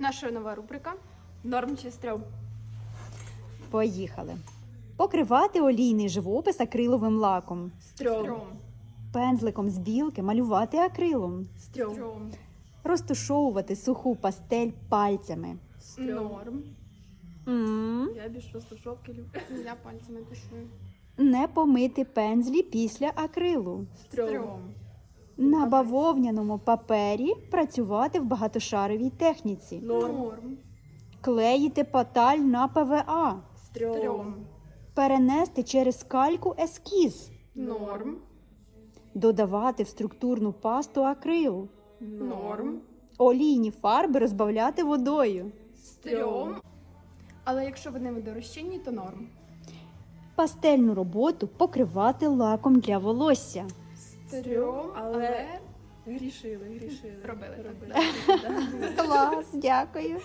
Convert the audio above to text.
Наша нова рубрика Норм чи стрьом. Поїхали. Покривати олійний живопис акриловим лаком. Стрьом. Пензликом з білки малювати акрилом. Стрьом. Розтушовувати суху пастель пальцями. Норм. м Я більш розташовки люблю. Я пальцями тушую. Не помити пензлі після акрилу. Стрьом. На бавовняному папері працювати в багатошаровій техніці. Норм. Клеїти паталь на ПВА. Стрьом. Перенести через кальку ескіз. Норм. Додавати в структурну пасту акрил. Норм. Олійні фарби розбавляти водою. Стрьом. Але якщо вони водорозчинні, то норм. Пастельну роботу покривати лаком для волосся. Стрьом, але грішили, грішили. Робили. Робили. Клас, дякую.